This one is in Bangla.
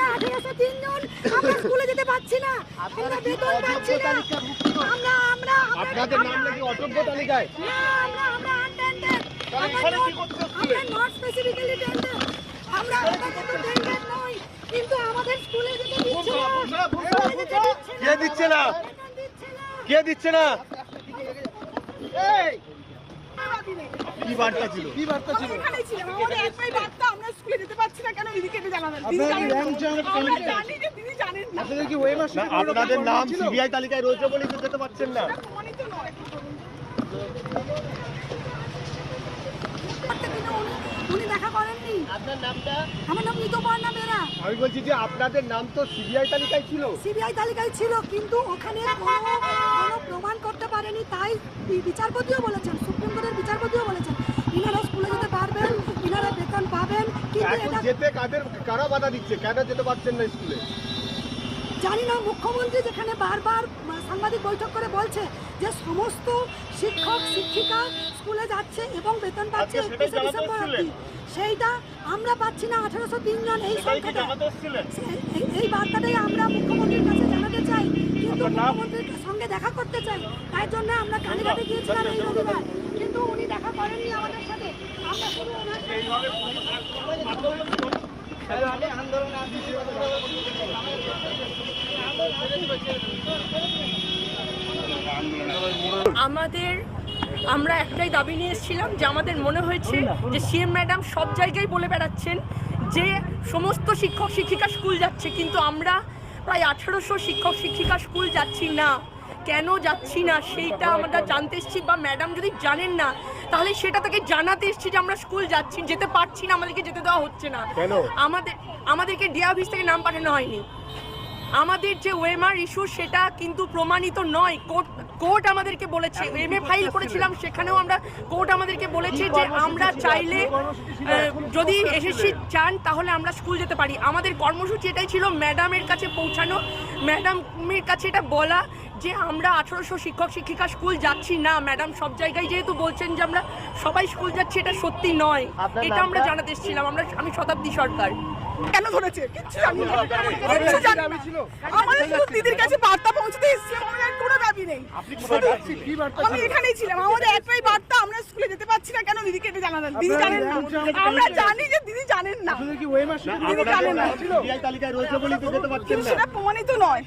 আমরা আঠেরোশো তিন জন আমরা স্কুলে যেতে পারছি না। আমরা বেতন পাচ্ছি না। আমরা আমরা আমরা- আপনাদের নাম নাকি অযোগ্য তালিকায়? না আমরা আমরা আনটেন্ডেড আমরা নট স্পেসিফিক্যালি টেন্ডেড আমরা আমরা কিন্তু টেন্ডেড নই। কিন্তু আমাদের স্কুলে যেতে দিচ্ছে না। কে দিচ্ছে না? বেতন দিচ্ছে না। কে দিচ্ছে না? কি বার্তা ছিল? কি বার্তা ছিল আপনাদের কি ওয়েমার না আপনাদের নাম সিবিআই তালিকায় রয়েছে বলেই তো যেতে পারছেন না। প্রমাণিত নয় করতে কিন্তু উনি উনি দেখা করেননি। আপনার নামটা? আমার নাম আমি বলছি যে আপনাদের নাম তো সিবিআই তালিকায় ছিল। সিবিআই তালিকায় ছিল কিন্তু ওখানে কোনো কোনো প্রমাণ করতে পারেনি তাই বিচারপতিও বলেছেন সুপ্রিম কোর্টের বিচারপতিও বলেছেন ইনারা স্কুলে যেতে পারবেন ইনারা বেতন পাবেন কিন্তু এখন এটা যেতে কাদের কারা বাধা দিচ্ছে? কেন যেতে পারছেন না স্কুলে? জানি না মুখ্যমন্ত্রী যেখানে বারবার সাংবাদিক বৈঠক করে বলছে যে সমস্ত শিক্ষক শিক্ষিকা স্কুলে যাচ্ছে এবং বেতন পাচ্ছে একত্রিশে ডিসেম্বর? অবধি। সেইটা আমরা পাচ্ছি না আঠারোশো তিনজন এই সংখ্যাটা। এই- এই বার্তাটাই আমরা মুখ্যমন্ত্রীর কাছে জানাতে চাই কিন্তু মুখ্যমন্ত্রীর সঙ্গে দেখা করতে চাই। তাই জন্য আমরা কালীঘাটে গিয়েছিলাম এই রবিবার। কিন্তু উনি দেখা করেননি আমাদের সাথে। আমরা শুধু ওনার আমাদের, আমরা একটাই দাবি নিয়ে এসেছিলাম যে আমাদের মনে হয়েছে যে সিএম ম্যাডাম সব জায়গায় বলে বেড়াচ্ছেন যে সমস্ত শিক্ষক শিক্ষিকা স্কুল যাচ্ছে, কিন্তু আমরা প্রায় আঠেরোশো শিক্ষক শিক্ষিকা স্কুল যাচ্ছি না। কেন যাচ্ছি না? সেইটা আমরা জানতে এসেছি বা ম্যাডাম যদি জানেন না তাহলে সেটা তাকে জানাতে এসেছি যে আমরা স্কুল যাচ্ছি যেতে পারছি না আমাদেরকে যেতে দেওয়া হচ্ছে না। আমাদের আমাদেরকে ডি অফিস থেকে নাম পাঠানো হয়নি। আমাদের যে ওয়েমার ইস্যু সেটা কিন্তু প্রমাণিত নয়। কোর্ট কোর্ট আমাদেরকে বলেছে। এম এ ফাইল করেছিলাম সেখানেও আমরা কোর্ট আমাদেরকে বলেছে যে আমরা চাইলে যদি এসএসসি চান তাহলে আমরা স্কুল যেতে পারি। আমাদের কর্মসূচি এটাই ছিল ম্যাডামের কাছে পৌঁছানো। ম্যাডামের কাছে এটা বলা। যে আমরা আঠারোশো শিক্ষক শিক্ষিকা স্কুল যাচ্ছি না ম্যাডাম সব জায়গায় যেহেতু বলছেন যে আমরা সবাই স্কুল যাচ্ছি এটা সত্যি নয়। এটা আমরা? জানাতে এসেছিলাম আমরা আমি শতাব্দী সরকার। কেন ধরেছে? কিচ্ছু জানি না। কিচ্ছু জানি না। আমাদের শুধু দিদির কাছে বার্তা পৌঁছতে এসেছিলাম আমাদের কোনো দাবি নেই। কি বার্তা আমি এখানেই ছিলাম আমাদের একটাই বার্তা আমরা স্কুলে যেতে পারছি না কেন দিদি কেটে জানাবেন দিদি জানেন না। আমরা জানি যে দিদি জানেন না। দিদি জানেন না সিবিআই তালিকায় রয়েছে বলেই তো যেতে পারছেন না সেটা প্রমাণিত নয়।